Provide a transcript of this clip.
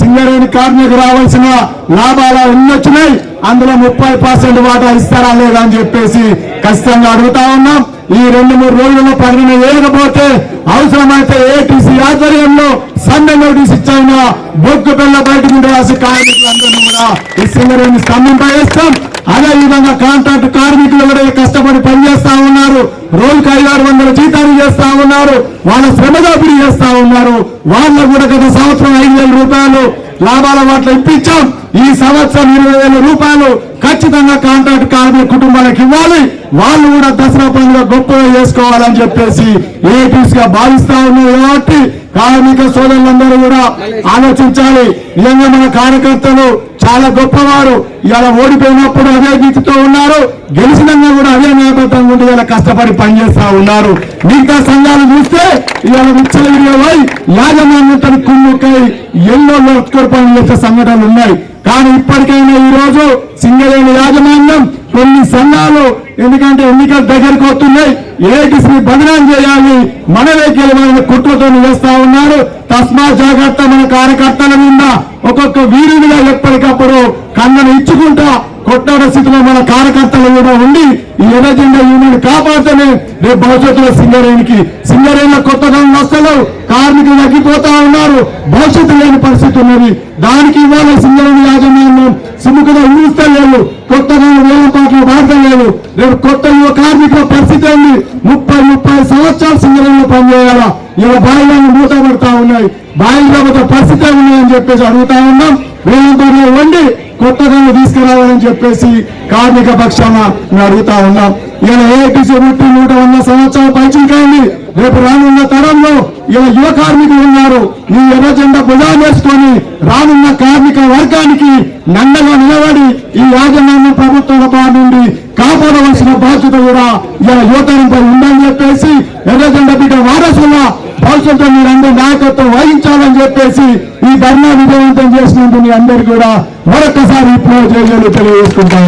సింగరేణి కార్మికు రావాల్సిన లాభాలు ఎన్ని వచ్చినాయి అందులో ముప్పై పర్సెంట్ వాటా ఇస్తారా లేదా అని చెప్పేసి ఖచ్చితంగా అడుగుతా ఉన్నాం. ఈ రెండు మూడు రోజుల్లో ప్రకటన వేయకపోతే అవసరమైతే ఏటీసీ ఆధ్వర్యంలో సమ్మె నోటీస్ ఇచ్చాయినా బొగ్గు పిల్ల బయటకు ఉండాల్సి కార్మికులందరినీ కూడా ఈ సింగరేణి స్తంభింపజేస్తాం అదే విధంగా కాంట్రాక్ట్ కార్మికులు కూడా కష్టపడి పనిచేస్తా ఉన్నారు. రోజుకి ఐదు ఆరు వందల జీతాలు చేస్తా ఉన్నారు. వాళ్ళ శ్రమదోపిడీ చేస్తా ఉన్నారు. వాళ్ళకు కూడా గత సంవత్సరం ఐదు వేల రూపాయలు లాభాల వాటిలో ఇప్పించాం. ఈ సంవత్సరం ఇరవై రూపాయలు ఖచ్చితంగా కాంట్రాక్ట్ కార్మిక కుటుంబాలకు ఇవ్వాలి. వాళ్ళు కూడా దసరా పండుగ గొప్పగా చేసుకోవాలని చెప్పేసి ఏపీస్గా భావిస్తా ఉన్నారు కాబట్టి కార్మిక సోదరులందరూ కూడా ఆలోచించాలి. నిజంగా మన కార్యకర్తలు చాలా గొప్పవారు. ఇలా ఓడిపోయినప్పుడు అదే గీతితో ఉన్నారు. గెలిచినంగా కూడా అదే నేపథ్యం ఉండి ఇలా కష్టపడి పనిచేస్తా ఉన్నారు. మిగతా సంఘాలు చూస్తే ఇవాళ విచ్చలవిడివై యాజమాన్యతను కుమ్ముకై ఎన్నో లోటుకోడు పనులు చేసే సంఘటనలు ఉన్నాయి. కానీ ఇప్పటికైనా ఈ రోజు సింగరేణి యాజమాన్యం కొన్ని సంఘాలు ఎందుకంటే ఎన్నికలు దగ్గరకు వస్తున్నాయి ఏటీసీ బదనాం చేయాలి మనమే గెలవాలని కుట్రతో వేస్తా ఉన్నారు. తస్మా జాగ్రత్త మన కార్యకర్తల మీద. ఒక్కొక్క వీరుడిగా ఎప్పటికప్పుడు కన్నను ఇచ్చుకుంటా కొట్టాడ స్థితిలో మన కార్యకర్తలు కూడా ఉండి ఈ ఎనజెండా యూనియన్ కాపాడితేనే రేపు భవిష్యత్తులో సింగరేణికి సింగరేణిలో కొత్తగా వస్తలు కార్మికులు తగ్గిపోతా ఉన్నారు. భవిష్యత్తు లేని పరిస్థితి ఉన్నది. దానికి ఇవాళ సింగరేణి యాజమాన్యం సుముఖంగా ఊహిస్తలేదు. కొత్తగా వేల పాటలు వాడతలేదు రేపు కొత్త యువ కార్మికుల పరిస్థితి ఏంది? ముప్పై ముప్పై సంవత్సరాలు సింగరేణిలో పనిచేయాలా? ఇలా బాయిలను మూతపడతా ఉన్నాయి. బాయిలు పరిస్థితి ఉన్నాయని చెప్పేసి అడుగుతా ఉన్నాం. వేలంపాట్లో వండి కొత్తగా తీసుకురావాలని చెప్పేసి కార్మిక పక్షాన మేము అడుగుతా ఉన్నాం. ఇలా ఏఐటీసీ ముట్టి నూట వంద సంవత్సరాలు పైచికాయండి రేపు రానున్న తరంలో ఇలా యువ కార్మికులు ఉన్నారు. ఈ ఎర్ర జెండా వేసుకొని రానున్న కార్మిక వర్గానికి నండగా నిలబడి ఈ యాజమాన్య ప్రభుత్వాల బారి నుండి కాపాడవలసిన బాధ్యత కూడా ఇలా యువతరంపై ఉందని చెప్పేసి ఎర్రజెండ బిడ్డ వారసుల భవిష్యత్తు మీరందరూ నాయకత్వం వహించాలని చెప్పేసి ఈ ధర్నా విజయవంతం చేసినందుకు మీ అందరికీ కూడా మరొకసారి ఇప్పుడు చర్యలు తెలియజేసుకుంటా